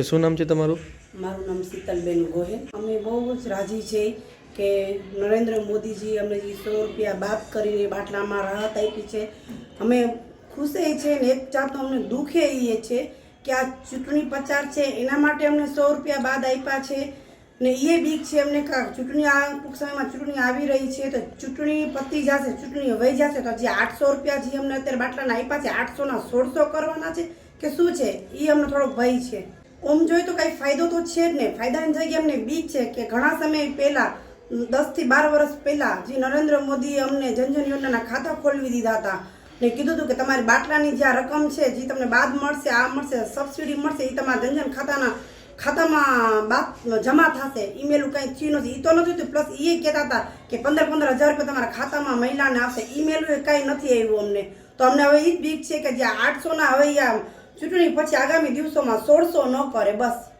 શું નામ છે તમારું? મારું નામ શીતલબેન ગોહેલ. અમે બહુ જ રાજી છે કે નરેન્દ્ર મોદીજી અમને જે સો રૂપિયા બાદ કરીને બાટલામાં રાહત આપી છે. અમે ખુશે છે ને એક જાતનો અમને દુઃખે એ છે કે આ ચૂંટણી પ્રચાર છે, એના માટે અમને સો રૂપિયા બાદ આપ્યા છે. ને એ બીક છે અમને ચૂંટણી આ ટૂંક સમયમાં ચૂંટણી આવી રહી છે, તો ચૂંટણી પતી જશે, ચૂંટણી વહી જશે, તો જે આઠસો રૂપિયા જે અમને અત્યારે બાટલાના આપ્યા છે, આઠસોના સોળસો કરવાના છે કે શું છે? એ અમને થોડોક ભય છે. ઓમ જોઈએ તો કાંઈ ફાયદો તો છે જ ને. ફાયદાની જગ્યાએ અમને બી છે કે ઘણા સમય પહેલાં દસથી બાર વર્ષ પહેલાં, જે નરેન્દ્ર મોદીએ અમને જનજન યોજનાના ખાતા ખોલવી દીધા હતા ને કીધું હતું કે તમારી બાટલાની જે આ રકમ છે, જે તમને બાદ મળશે, આ મળશે, સબસિડી મળશે એ તમારા જનજન ખાતાના, ખાતામાં બાદ જમા થશે. ઈમેલું કંઈ થયું નથી એ તો નથી થયું પ્લસ એ કહેતા હતા કે પંદર પંદર હજાર રૂપિયા તમારા ખાતામાં મહિલાને આવશે ઈમેલ કાંઈ નથી આવ્યું અમને. તો અમને હવે એ જ બીક છે કે જે આઠસોના હવે આ ચૂંટણી પછી આગામી દિવસોમાં સોળસો ન કરે બસ.